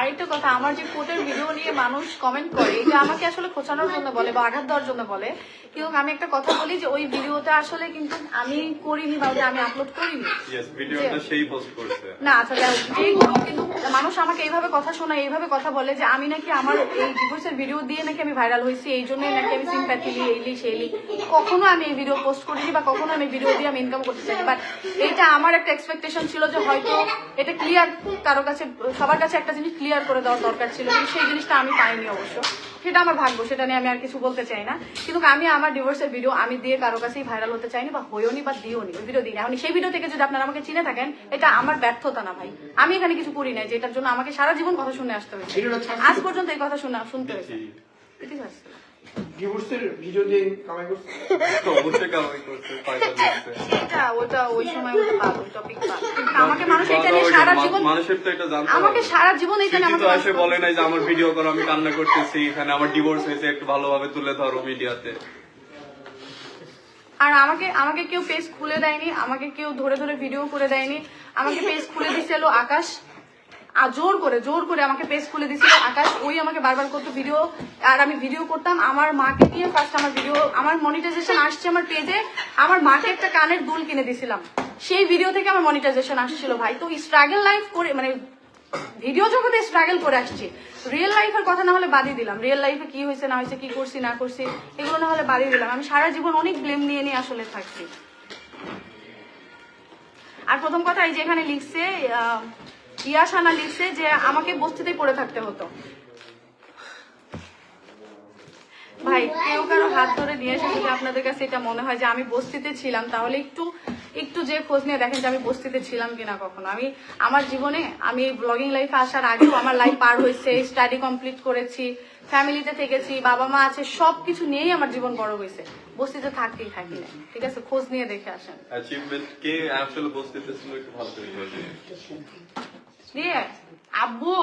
আরেকটা কথা আমার যে কোটের ভিডিও নিয়ে মানুষ কমেন্ট করে এটা আমাকে আসলে খোঁচানোর জন্য বলে বা আঘাত দেওয়ার জন্য বলে। কিন্তু আমি একটা কথা বলি যে ওই ভিডিওটা আসলে কিন্তু আমি করিনি বা ওটা আমি আপলোড করিনি। না আচ্ছা কিন্তু মানুষ আমাকে এইভাবে কথা শোনায় এইভাবে কথা বলে যে আমি নাকি আমার এই ডিভোর্সের ভিডিও দিয়ে নাকি আমি ভাইরাল হয়েছি এই জন্যই নাকি আমি সিম্প্যাথি লি এইলি সেইলি কখনো আমি এই ভিডিও পোস্ট করিনি বা কখনো আমি ভিডিও দিয়ে আমি ইনকাম করতে চাই বাট এটা আমার একটা এক্সপেকটেশন ছিল যে হয়তো এটা ক্লিয়ার কারও কাছে সবার কাছে একটা জিনিস ক্লিয়ার করে দেওয়ার দরকার ছিল কিন্তু সেই জিনিসটা আমি পাইনি অবশ্য। সেটা আমার ভাগ্য সেটা নিয়ে আমি আর কিছু বলতে চাই না। কিন্তু আমি আমার ডিভোর্সের ভিডিও আমি দিয়ে কারও কাছেই ভাইরাল হতে চাইনি বা হইওনি বা দিওনি ওই ভিডিও দিই এখন সেই ভিডিও থেকে যদি আপনারা আমাকে চিনে থাকেন এটা আমার ব্যর্থতা না ভাই। আমি এখানে কিছু করি নাই যে এটার জন্য আমাকে সারা জীবন কথা শুনে আসতে হয়েছে। আজ পর্যন্ত এই কথা শুনে শুনতে হয়েছে। ডিভোর্সের ভিডিও দিয়ে কামাই করছে? অবশ্যই কামাই করছে ওটা ওই সময় ওটা ওই টপিক আমাকে মানুষ এটা নিয়ে সারা জীবন মানুষের তো এটা জানতে আমাকে সারা জীবন এটা নিয়ে আমাকে এসে বলে নাই যে আমার ভিডিও করো আমি কান্না করতেছি এখানে আমার ডিভোর্স হয়েছে একটু ভালোভাবে তুলে ধরো মিডিয়াতে আর আমাকে আমাকে কেউ পেজ খুলে দেয়নি আমাকে কেউ ধরে ধরে ভিডিও করে দেয়নি। আমাকে পেজ খুলে দিছিল আকাশ। জোর করে জোর করে আমাকে পেজ খুলে দিছিল আকাশ। ওই আমাকে বারবার করতো ভিডিও আর আমি ভিডিও করতাম। আমার মাকে দিয়ে ফার্স্ট আমার ভিডিও আমার মনিটাইজেশন আসছে আমার পেজে আমার মাকে একটা কানের দুল কিনে দিছিলাম সেই ভিডিও থেকে আমার মনিটাইজেশন আসছিল ভাই। তো স্ট্রাগল লাইফ করে মানে ভিডিও জগতে স্ট্রাগল করে আসছি। রিয়েল লাইফের কথা না হলে বাদই দিলাম। রিয়েল লাইফে কি হয়েছে, না হয়েছে, কি করছি, না করছি, এগুলো না হলে বাদই দিলাম। আমি সারা জীবন অনেক ব্লেম নিয়ে নিয়ে আসলে থাকছি। আর প্রথম কথা এই যে এখানে লিখছে আহ, ইয়াসানা লিখছে যে আমাকে বস্তিতেই পড়ে থাকতে হতো। ভাই কেউ কারও হাত ধরে নিয়ে এসে যদি আপনাদের কাছে এটা মনে হয় যে আমি বস্তিতে ছিলাম তাহলে একটু একটু যে খোঁজ নিয়ে দেখেন যে আমি বস্তিতে ছিলাম কিনা কখনো। আমি আমার জীবনে আমি ব্লগিং লাইফে আসার আগেও আমার লাইফ পার হয়েছে স্টাডি কমপ্লিট করেছি ফ্যামিলিতে থেকেছি বাবা মা আছে সব কিছু নিয়েই আমার জীবন বড় হয়েছে। বস্তিতে থাকতেই থাকি না ঠিক আছে? খোঁজ নিয়ে দেখে আসেন। অ্যাচিভমেন্ট কে আসলে বসতে ছিল একটু ভালো করে দিয়ে আব্বু,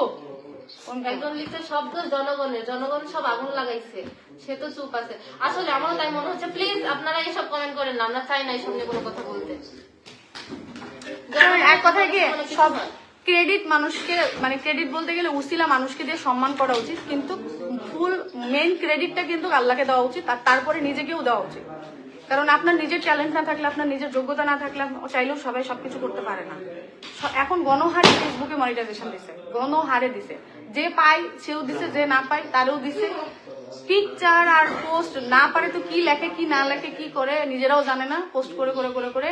একজন লিখছে শব্দ জনগণের, জনগণ সব আগুন লাগাইছে, সে তো চুপ আছে। আসলে আমারও তাই মনে হচ্ছে প্লিজ আপনারা এইসব কমেন্ট করেন না, আমরা চাই না এইসব নিয়ে কোনো কথা বলতে। এক কি, সব ক্রেডিট মানুষকে মানে ক্রেডিট বলতে গেলে উসিলা মানুষকে দিয়ে সম্মান করা উচিত, কিন্তু ফুল মেন ক্রেডিটটা কিন্তু আল্লাহকে দেওয়া উচিত, আর তারপরে নিজেকেও দেওয়া উচিত। কারণ আপনার নিজের ট্যালেন্ট না থাকলে, আপনার নিজের যোগ্যতা না থাকলে চাইলেও সবাই সবকিছু করতে পারে না। এখন গণহারে ফেসবুকে মনিটাইজেশন দিছে। গণহারে দিছে। যে পায় সেও দিছে যে না পায় তারও দিছে। পিকচার আর পোস্ট না পারে তো কি লেখে কি না লেখে কি করে নিজেরাও জানে না। পোস্ট করে করে করে করে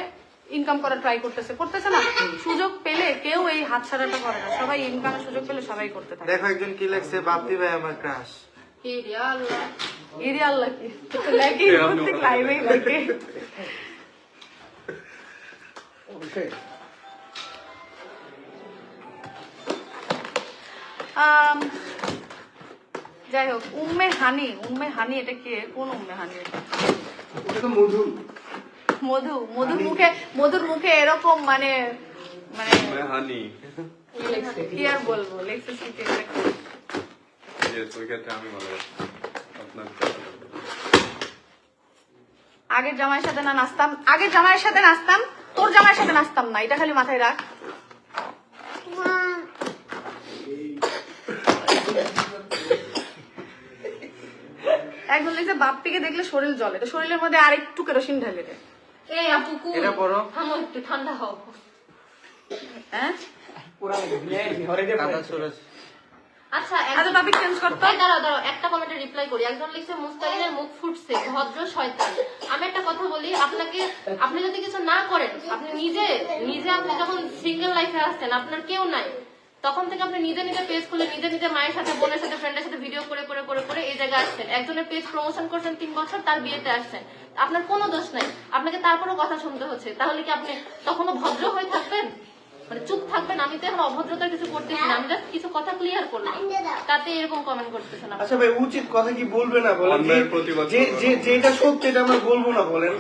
ইনকাম করার ট্রাই করতেছে। করতেছে না। সুযোগ পেলে কেউ এই হাত ছাড়াটা করে না। সবাই ইনকামের সুযোগ পেলে সবাই করতে থাকে। দেখো একজন কি লেখছে বাপ্পি ভাই আমার ক্রাশ হে রে আল্লাহ। ইরি আল্লাহ কি? লেগে প্রত্যেক লাইভেই লাগে আম, যাই হোক উম্মে হানি উম্মে হানি এটা কে? কোন উম্মে হানি এটা? মধু। মধু মধুর মুখে মধুর মুখে এরকম মানে মানে হানি। কি আর বলব? আমি ভালো আপনার আগের জামাইয়ের সাথে না নাচতাম? আগের জামাইয়ের সাথে নাচতাম? তোর জামাইয়ের সাথে নাচতাম না? এটা খালি মাথায় রাখ। একজন লিখছে বাপ্পিকে দেখলে শরীর জ্বলে তো শরীরের মধ্যে আরেকটু কেরোসিন ঢেলে দে। এই আপু কুল এটা পড়ো। থামো একটু ঠান্ডা হও। হ্যাঁ? কাদা আচ্ছা এক- আচ্ছা টপিক চেঞ্জ করতো এই দাঁড়াও দাঁড়াও একটা কমেন্টে রিপ্লাই করি। একজন লিখছে মুস্তাকিনের মুখ ফুটছে ভদ্র শয়তান। আমি একটা কথা বলি আপনাকে আপনি যদি কিছু না করেন আপনি নিজে নিজে আপনি যখন সিঙ্গেল লাইফে আসছেন আপনার কেউ নাই। তখন থেকে আপনি নিজে নিজে পেজ খুলে নিজে নিজে মায়ের সাথে বোনের সাথে ফ্রেন্ডের সাথে ভিডিও করে করে করে করে এই জায়গায় আসছেন। একজনের পেজ প্রমোশন করছেন তিন বছর তার বিয়েতে আসছেন। আপনার কোনো দোষ নাই। আপনাকে তারপরেও কথা শুনতে হচ্ছে। তাহলে কি আপনি তখনও ভদ্র হয়ে থাকবেন? মানে চুপ থাকবেন? আমি তো এখন অভদ্রতার কিছু করতেছি না। আমি জাস্ট কিছু কথা ক্লিয়ার করলাম। তাতে এরকম কমেন্ট করতেছেন আচ্ছা ভাই উচিত কথা কি বলবে না বলেন? যে যে যেটা সত্যি এটা আমরা বলব না বলেন।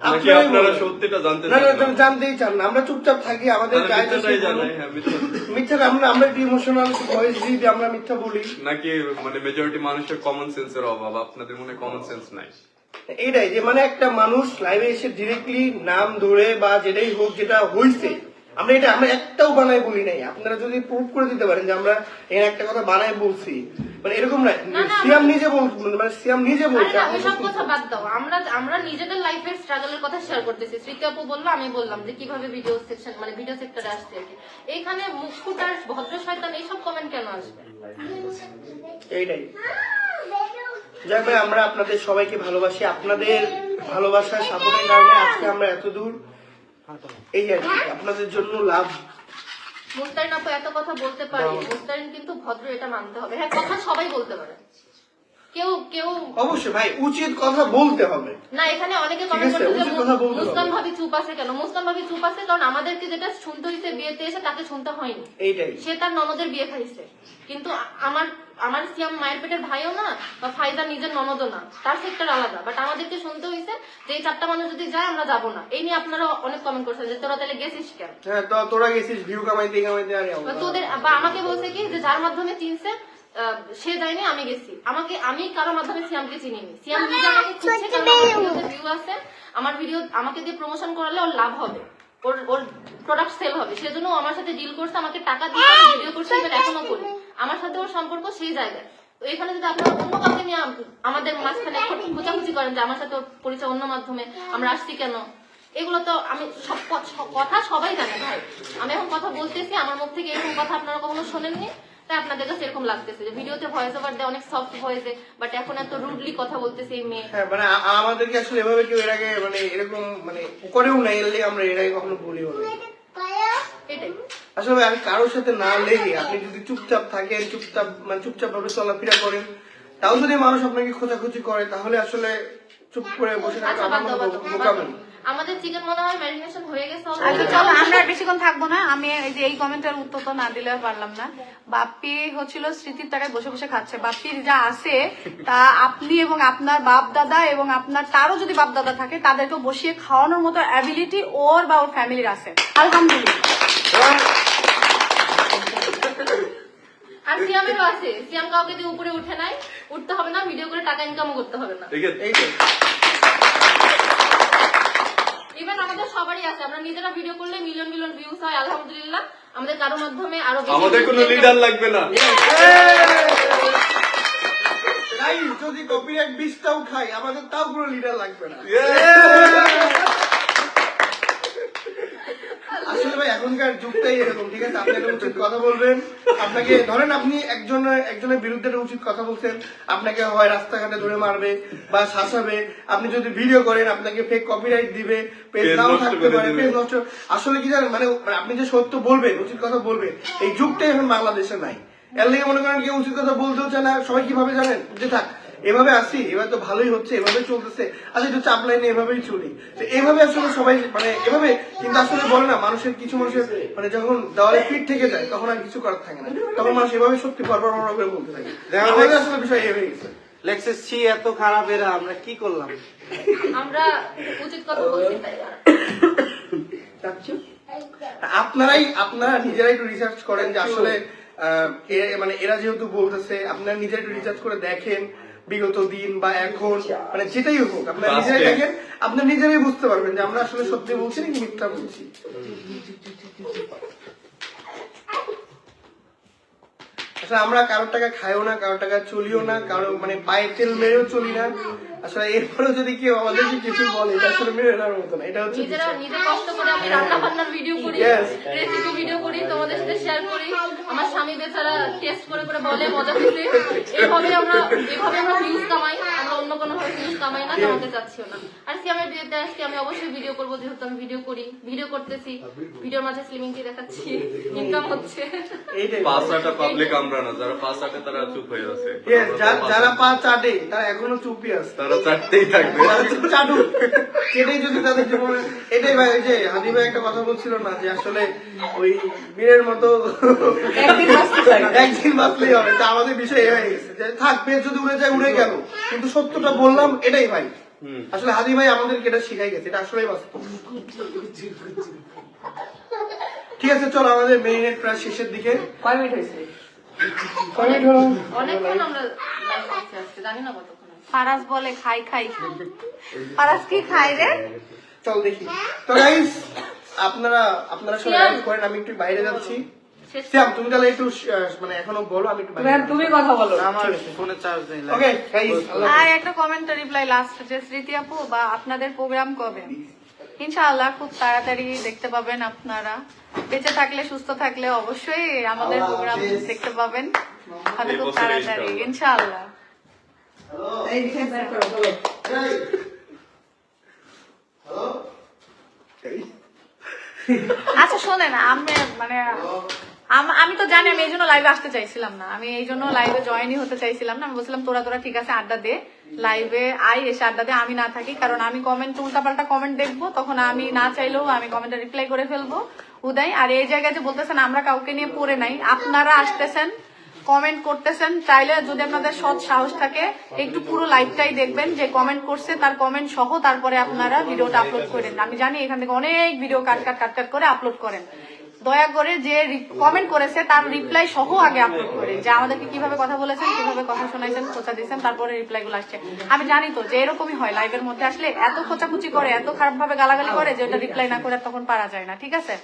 নাকি আপনারা সত্যিটা জানতে না না না? তুমি জানতেই চান না। আমরা চুপচাপ থাকি আমাদের জানাই, হ্যাঁ, মিথ্যা। মিথ্যা আমরা আমরা ইমোশনাল ভয়েস দিয়ে দিয়ে আমরা মিথ্যা বলি? নাকি মানে মেজরিটি মানুষের কমন সেন্সের অভাব? আপনাদের মনে কমন সেন্স নাই? এটাই যে মানে একটা মানুষ লাইভে এসে ডিরেক্টলি নাম ধরে বা যেটাই হোক যেটা হইছে আমরা এটা আমরা একটাও বানাই বলি নাই। আপনারা যদি প্রুভ করে দিতে পারেন যে আমরা এর একটা কথা বানায় বলছি। মানে এরকম না সিয়াম নিজে বল মানে সিয়াম নিজে বলছে ওইসব কথা বাদ দাও। আমরা আমরা নিজেদের লাইফের স্ট্রাগলের কথা শেয়ার করতেছি। স্মৃতি আপু বলল আমি বললাম যে কীভাবে ভিডিও সেকশন মানে ভিডিও সেক্টরে আসছে আর কি। এইখানে ফুটার ভদ্র শয়তান এইসব কমেন্ট কেন আসবে? এইটাই। যাই ভাই আমরা আপনাদের সবাইকে ভালোবাসি। আপনাদের ভালোবাসা সাপোর্টের কারণে আজকে আমরা এত দূর এই আর কি আপনাদের জন্য লাভ। মুস্তারিন আপু এত কথা বলতে পারে। মুস্তারিন কিন্তু ভদ্র এটা মানতে হবে। হ্যাঁ কথা সবাই বলতে পারে। কেউ কেউ অবশ্যই ভাই উচিত কথা বলতে হবে। না এখানে অনেকে কমেন্ট। মুস্কান ভাবি চুপ আছে কেন? মুস্কান ভাবি চুপ আছে কারণ আমাদেরকে যেটা শুনতে বিয়েতে এসে তাকে শুনতে হয়নি। এইটাই। সে তার ননদের বিয়ে খাইছে। কিন্তু আমার আমার সিয়াম মায়ের পেটের ভাইও না বা ফাইজার নিজের ননদও না। তার সেক্টর আলাদা। বাট আমাদেরকে শুনতে হয়েছে যে এই চারটা মানুষ যদি যায় আমরা যাব না। এই নিয়ে আপনারা অনেক কমেন্ট করছেন যে তোরা তাহলে গেছিস কেন? হ্যাঁ তোরা গেছিস ভিউ কামাইতে কামাইতে আরে তোদের বা আমাকে বলছে কি যে যার মাধ্যমে চিনছে আহ, সে যায়নি আমি গেছি। আমাকে আমি কারোর মাধ্যমে সিয়ামকে চিনিনি। সিয়াম নিজে আমাকে খুঁজছে কারণ ভিউ আছে। আমার ভিডিও আমাকে দিয়ে প্রমোশন করালে ওর লাভ হবে। ওর ওর প্রোডাক্ট সেল হবে। সেজন্য আমার সাথে ডিল করছে আমাকে টাকা দিয়ে ভিডিও করছে এবার এখনও করি আমার সাথে ওর সম্পর্ক সেই জায়গায়। তো এখানে যদি আপনারা অন্য কাউকে নিয়ে আমাদের মাঝখানে খোঁচাখুচি করেন যে আমার সাথে পরিচয় অন্য মাধ্যমে, আমরা আসছি কেন? এগুলো তো আমি সব কথা সবাই জানে ভাই। আমি এখন কথা বলতেছি, আমার মুখ থেকে এরকম কথা আপনারা কখনো শোনেননি, তাই আপনাদের কাছে এরকম লাগতেছে যে ভিডিওতে ভয়েস ওভার দেয়, অনেক সফট ভয়েসে বাট এখন এত রুডলি কথা বলতেছে এই মেয়ে। হ্যাঁ মানে আমাদেরকে আসলে এভাবে কেউ এর আগে মানে এরকম মানে করেও নাই আমরা এর আগে কখনো বলিও না আসলে আমি কারোর সাথে না লেগে আপনি যদি চুপচাপ থাকেন চুপচাপ মানে চুপচাপ ভাবে চলাফেরা করেন তাও যদি মানুষ আপনাকে খোঁজাখুঁজি করে তাহলে আসলে চুপ করে বসে থাকা আচ্ছা আমার বাদ দাও, মতো বাদ দাও, বাদ বোকামি দাও। আমাদের চিকেন মনে হয় ম্যারিনেশন হয়ে গেছে আচ্ছা চলো আমরা বেশিক্ষণ থাকব না। আমি এই যে এই কমেন্টের উত্তর তো না দিলে পারলাম না। বাপ্পি হচ্ছিল স্মৃতির টাকায় বসে বসে খাচ্ছে। বাপ্পির যা আছে তা আপনি এবং আপনার বাপ দাদা এবং আপনার তারও যদি বাপ দাদা থাকে তাদেরকে বসিয়ে খাওয়ানোর মতো অ্যাবিলিটি ওর বা ওর ফ্যামিলির আছে। আলহামদুলিল্লাহ আর সিয়ামেরও আছে। সিয়াম কাউকে দিয়ে উপরে উঠে নাই। উঠতে হবে না ভিডিও করে টাকা ইনকামও করতে হবে না। এই ইভেন আমাদের সবারই আছে। আমরা নিজেরা ভিডিও করলে মিলিয়ন মিলিয়ন ভিউজ হয় আলহামদুলিল্লাহ। আমাদের কারও মাধ্যমে আরও আমাদের কোনো লিডার লাগবে না। তাই যদি কপিরাইট বিষটাও খাই আমাদের তাও কোনো লিডার লাগবে না। আসলে ভাই এখনকার যুগটাই এরকম ঠিক আছে? আপনি একটা উচিত কথা বলবেন। আপনাকে ধরেন আপনি একজনের একজনের বিরুদ্ধে উচিত কথা বলছেন আপনাকে হয় রাস্তাঘাটে ধরে মারবে বা শাসাবে আপনি যদি ভিডিও করেন আপনাকে ফেক কপিরাইট দিবে পেজ নাও থাকতে পারে। পেজ নষ্ট আসলে কি জানেন মানে মানে আপনি যে সত্য বলবেন উচিত কথা বলবেন এই যুগটাই এখন বাংলাদেশে নাই এর লেগে মনে করেন কেউ উচিত কথা বলতেও চায় না সবাই কীভাবে জানেন যে থাক এভাবে আসি এবার তো ভালোই হচ্ছে এভাবে চলতেছে। আচ্ছা একটু চাপ লাইনে এভাবেই চলি। তো এভাবে আসলে সবাই মানে এভাবে কিন্তু আসলে বলে না মানুষের কিছু মানুষের মানে যখন দেওয়ালে পিঠ থেকে যায় তখন আর কিছু করার থাকে না। তখন মানুষ এভাবে সত্যি পরপর করে বলতে থাকে। আমাদের আসলে বিষয় এ হয়ে গেছে। লেক্সেস ছি এত খারাপ এরা আমরা কি করলাম? আমরা উচিত কথা বলছি তাই আপনারাই আপনারা নিজেরাই একটু রিসার্চ করেন যে আসলে আহ, এ- মানে এরা যেহেতু বলতেছে আপনারা নিজেরা একটু রিসার্চ করে দেখেন। বিগত দিন বা এখন মানে যেটাই হোক আপনার নিজেরাই দেখেন আপনার নিজেরাই বুঝতে পারবেন যে আমরা আসলে সত্যি বলছি নাকি মিথ্যা বলছি। আসলে আমরা কারোর টাকা খাইও না কারোর টাকা চলিও না কারও মানে পায়ে তেল মেরেও চলি না। আসলে এরপরেও যদি কেউ আমাদেরকে কিছু বলে এটা আসলে মেরে নেওয়ার মতো না এটা হচ্ছে নিজেরা নিজে কষ্ট করে আমি রান্না বান্নার ভিডিও করি রেসিপি ভিডিও করি তোমাদের সাথে শেয়ার করি। আমার স্বামী বেচারা টেস্ট করে করে বলে মজা পেতে এইভাবে আমরা এইভাবে আমরা ভিউজ কামাই আমরা অন্য কোনো ভাবে ভিউজ কামাই না কামাতে চাচ্ছিও না। আর কি আমার বিয়েতে আসছি আমি অবশ্যই ভিডিও করব যেহেতু আমি ভিডিও করি ভিডিও করতেছি। ভিডিওর মাঝে স্লিমিংটি দেখাচ্ছি ইনকাম হচ্ছে। পাঁচ আটা পাবলিক আমরা না যারা পাঁচ আটে তারা চুপ হয়ে আছে। যারা পা চাটে তারা এখনও চুপই আছে। তারা চারটেই থাকবে। যদি তাদের জীবনে এটাই ভাই ওই যে হাদি ভাই একটা কথা বলছিল না যে আসলে ওই বীরের মতো একদিন বাঁচলেই হবে। তা আমাদের বিষয় এ হয়ে গেছে যে থাক পেজ যদি উড়ে যায় উড়ে গেল। কিন্তু সত্যটা বললাম এটাই ভাই। আসলে হাদি ভাই আমাদেরকে এটা শিখাই গেছে এটা আসলেই বাস্তব। ঠিক আছে চলো আমাদের মেরিনেট প্রায় শেষের দিকে। কয় মিনিট হয়েছে? কয় মিনিট হলো? অনেকক্ষণ আমরা জানি না কতক্ষণ। ফারাজ বলে খাই খাই। ফারাজ কি খাই রে। চল দেখি। তো গাইস আপনারা আপনারা সবাই করেন আমি একটু বাইরে যাচ্ছি। শ্যাম তুমি তাহলে একটু মানে এখনও বলো আমি একটু বাইরে তুমি কথা বলো। আমার ফোনে চার্জ নেই ওকে গাইস আর একটা কমেন্ট রিপ্লাই লাস্ট যে স্মৃতি আপু বা আপনাদের প্রোগ্রাম কবে? ইনশাআল্লাহ খুব তাড়াতাড়ি দেখতে পাবেন আপনারা। বেঁচে থাকলে সুস্থ থাকলে অবশ্যই আমাদের প্রোগ্রাম দেখতে পাবেন। হয়তো খুব তাড়াতাড়ি ইনশাআল্লাহ। ইনশাআল্লাহ এই দিকে করো, বলো। আচ্ছা শোনেন আমি মানে আমি তো জানি আমি এই জন্য লাইভে আসতে চাইছিলাম না। আমি এই জন্য লাইভে জয়েনই হতে চাইছিলাম না। আমি বলছিলাম তোরা তোরা ঠিক আছে আড্ডা দে। লাইভে আই এসে আড্ডা দে। আমি না থাকি কারণ আমি কমেন্ট উল্টাপাল্টা কমেন্ট দেখব। তখন আমি না চাইলেও আমি কমেন্টে রিপ্লাই করে ফেলব। উদয় আর এই জায়গায় যে বলতেছেন আমরা কাউকে নিয়ে পড়ে নাই। আপনারা আসতেছেন কমেন্ট করতেছেন, চাইলে যদি আপনাদের সৎ সাহস থাকে, একটু পুরো লাইভটাই দেখবেন, যে কমেন্ট করছে, তার কমেন্ট সহ তারপরে আপনারা ভিডিওটা আপলোড করেন আমি জানি এখান থেকে অনেক ভিডিও কাট কাট কাট কাট করে আপলোড করেন। দয়া করে যে কমেন্ট করেছে, তার রিপ্লাই সহ আগে আপলোড করে যে আমাদেরকে কীভাবে কথা বলেছেন, কীভাবে কথা শোনাইছেন, খোঁচা দিয়েছেন, তারপরে রিপ্লাই গুলো আসছে। আমি জানি তো যে এরকমই হয় লাইভের মধ্যে আসলে এত খোঁচাখুচি করে, এত খারাপ ভাবে গালাগালি করে যে ওটা রিপ্লাই না করে তখন পারা যায় না, ঠিক আছে?